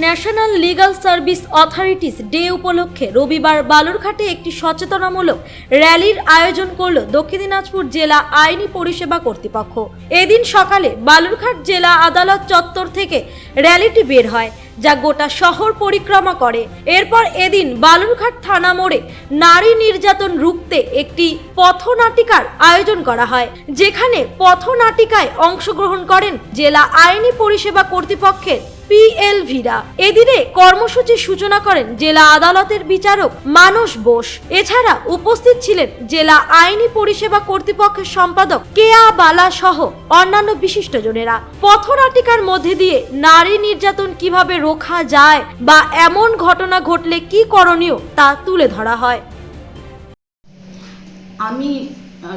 National legal service authorities day উপলক্ষে রবিবার বালুরঘাটে একটি সচেতনামূলক র্যালির আয়োজন করল দক্ষিণ দিনাজপুর জেলা আইনি পরিষেবা কর্তৃপক্ষ। এদিন সকালে বালুরঘাট জেলা আদালত চত্বর থেকে র্যালিটি বের হয়, যা গোটা শহর পরিক্রমা করে। এরপর এদিন বালুরঘাট থানা মোড়ে নারী নির্যাতন রুখতে একটি পথনাটিকার আয়োজন করা হয়, যেখানে পথনাটিকায় অংশগ্রহণ করেন জেলা আইনি পরিষেবা কর্তৃপক্ষের পিএলভিরা এদিনে কর্মসূচির সূচনা করেন জেলা আদালতের বিচারক মানস বোস। এছাড়া উপস্থিত ছিলেন জেলা আইনি পরিষেবা কর্তৃপক্ষের সম্পাদক কেয়া বালা সহ অন্যান্য বিশিষ্টজনেরা পথনাটিকার মধ্যে দিয়ে নারী নির্যাতন কীভাবে রোখা যায় বা এমন ঘটনা ঘটলে কি করণীয় তা তুলে ধরা হয়। আমি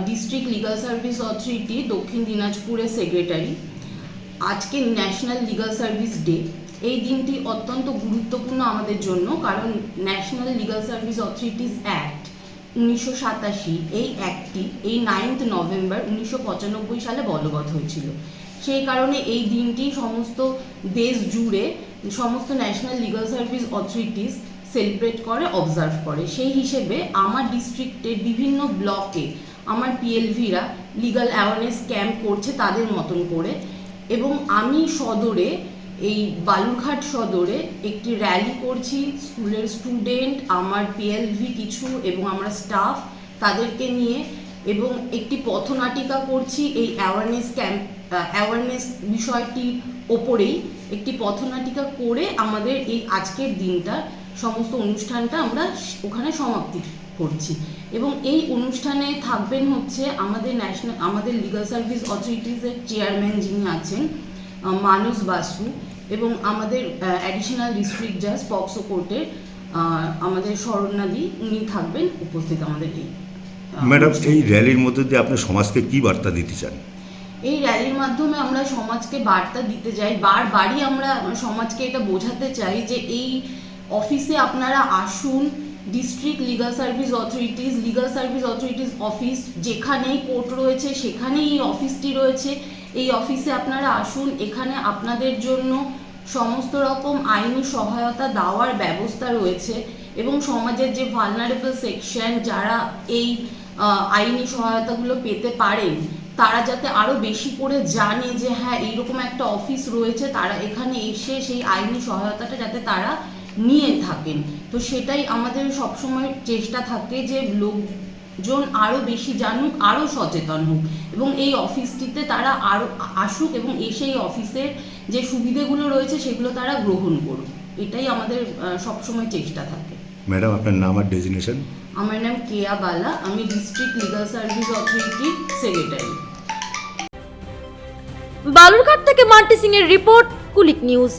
ডিস্ট্রিক্ট লিগাল সার্ভিস অথরিটি দক্ষিণ দিনাজপুরের সেক্রেটারি আজকে ন্যাশনাল লিগাল সার্ভিস ডে এই দিনটি অত্যন্ত গুরুত্বপূর্ণ আমাদের জন্য, কারণ national legal service authorities act উনিশশো সাতাশি, এই অ্যাক্টটি এই নাইন্থ নভেম্বর উনিশশো পঁচানব্বই সালে বলবৎ হয়েছিল। সেই কারণে এই দিনটি সমস্ত দেশ জুড়ে সমস্ত national legal service authorities celebrate করে অবজার্ভ করে। সেই হিসেবে আমার ডিস্ট্রিক্টের বিভিন্ন ব্লকে আমার পিএলভিরা লিগাল অ্যাওয়ারনেস ক্যাম্প করছে তাদের মতন করে। এবং আমি সদরে, এই বালুরঘাট সদরে একটি র্যালি করছি। স্কুলের স্টুডেন্ট আমার পিএলভি কিছু এবং আমরা স্টাফ তাদেরকে নিয়ে এবং একটি পথনাটিকা করছি। এই অ্যাওয়ারনেস ক্যাম্প অ্যাওয়ারনেস বিষয়টির ওপরেই একটি পথনাটিকা করে আমাদের এই আজকের দিনটা, সমস্ত অনুষ্ঠানটা আমরা ওখানে সমাপ্তি। করছি। এবং এই অনুষ্ঠানে থাকবেন হচ্ছে আমাদের ন্যাশনাল আমাদের লিগাল সার্ভিস অথরিটিসের চেয়ারম্যান যিনি আছেন মানস বাসু এবং আমাদের অ্যাডিশনাল ডিস্ট্রিক্ট জাজ পক্সো কোর্টের আমাদের শরণাদি উনি থাকবেন উপস্থিত আমাদের এই ম্যাডাম এই র্যালির মধ্যে দিয়ে আপনি সমাজকে কি বার্তা দিতে চান? এই র্যালির মাধ্যমে আমরা সমাজকে বার্তা দিতে চাই। বারবারই আমরা সমাজকে এটা বোঝাতে চাই যে এই অফিসে আপনারা আসুন district legal service authorities legal service authorities office যেখানেই কোর্ট রয়েছে, সেখানেই এই অফিসটি রয়েছে। এই অফিসে আপনারা আসুন, এখানে আপনাদের জন্য সমস্ত রকম আইনি সহায়তা দেওয়ার ব্যবস্থা রয়েছে এবং সমাজের যে ভালনারেবল সেকশন যারা এই আইনি সহায়তাগুলো পেতে পারেন, তারা যাতে আরও বেশি করে জানে যে হ্যাঁ এইরকম একটা অফিস রয়েছে, তারা এখানে এসে সেই আইনি সহায়তাটা যাতে তারা নিয়ে থাকেন। তো সেটাই আমাদের সবসময় চেষ্টা থাকে যে লোকজন আরও বেশি জানুক আরও সচেতন হোক। এবং এই অফিসটিতে তারা আরও আসুক এবং এসে এই অফিসের যে সুবিধেগুলো রয়েছে সেগুলো তারা গ্রহণ করুক। এটাই আমাদের সবসময় চেষ্টা থাকে। ম্যাডাম আপনার নাম আর ডেজিনেশন? আমার নাম কেয়া বালা। আমি ডিস্ট্রিক্ট লিগাল সার্ভিস অথরিটির সেক্রেটারি। বালুরঘাট থেকে মান্টি সিং এর রিপোর্ট কুলিক নিউজ।